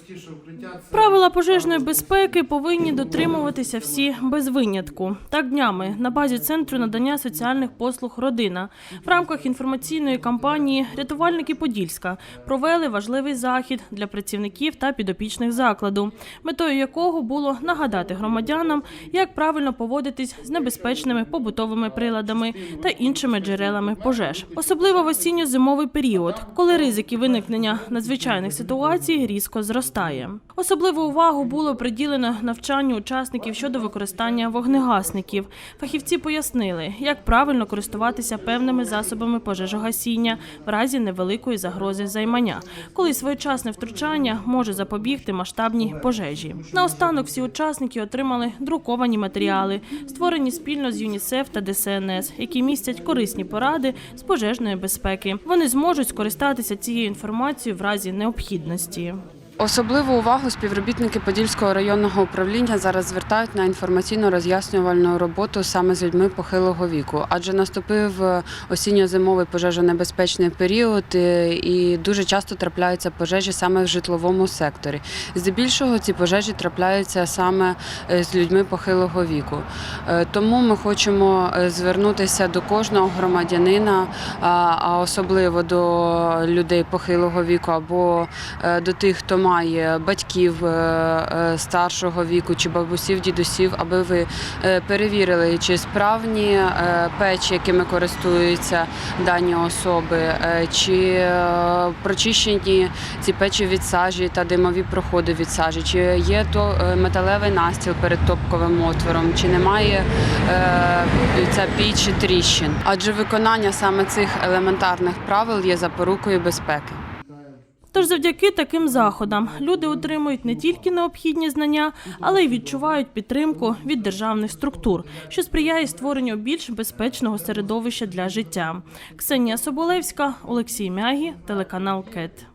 найпростіше укриття це Правила пожежної безпеки повинні дотримуватися всі без винятку. Так днями на базі центру надання соціальних послуг Родина. В рамках інформаційної кампанії Рятувальники Подільська провели важливий захід для працівників та підопічних закладу, метою якого було нагадати громадянам, як правильно поводитись з небезпечними побутовими приладами та іншими джерелами пожеж, особливо в осінньо-зимовий період, коли ризики виникнення надзвичайних ситуацій різко зростає. Особливу увагу було приділено навчанню учасників щодо використання вогнегасників. Фахівці пояснили, як правильно користуватися певними засобами пожежогасіння в разі невеликої загрози займання, коли своєчасне втручання може запобігти масштабній пожежі. Наостанок всі учасники отримали друковані матеріали, створені спільно з ЮНІСЕФ та ДСНС, які містять корисні поради з пожежної безпеки. Вони зможуть скористатися цією інформацією в разі необхідності. Особливу увагу співробітники Подільського районного управління зараз звертають на інформаційно-роз'яснювальну роботу саме з людьми похилого віку, адже наступив е, осінньо-зимовий пожежонебезпечний період е, і дуже часто трапляються пожежі саме в житловому секторі. Здебільшого ці пожежі трапляються саме е, з людьми похилого віку. Тому ми хочемо звернутися до кожного громадянина, а особливо до людей похилого віку або до тих, хто має батьків е, е, старшого віку чи бабусів, дідусів, аби ви е, перевірили, чи справні печі, якими користуються дані особи, чи прочищені ці печі від сажі та димові проходи від сажі, чи є то металевий настіл перед топковим отвором, чи немає ця піч тріщин. Адже виконання саме цих елементарних правил є запорукою безпеки. Тож завдяки таким заходам люди отримують не тільки необхідні знання, але й відчувають підтримку від державних структур, що сприяє створенню більш безпечного середовища для життя. Ксенія Соболевська, Олексій Мягі, телеканал КЕТ.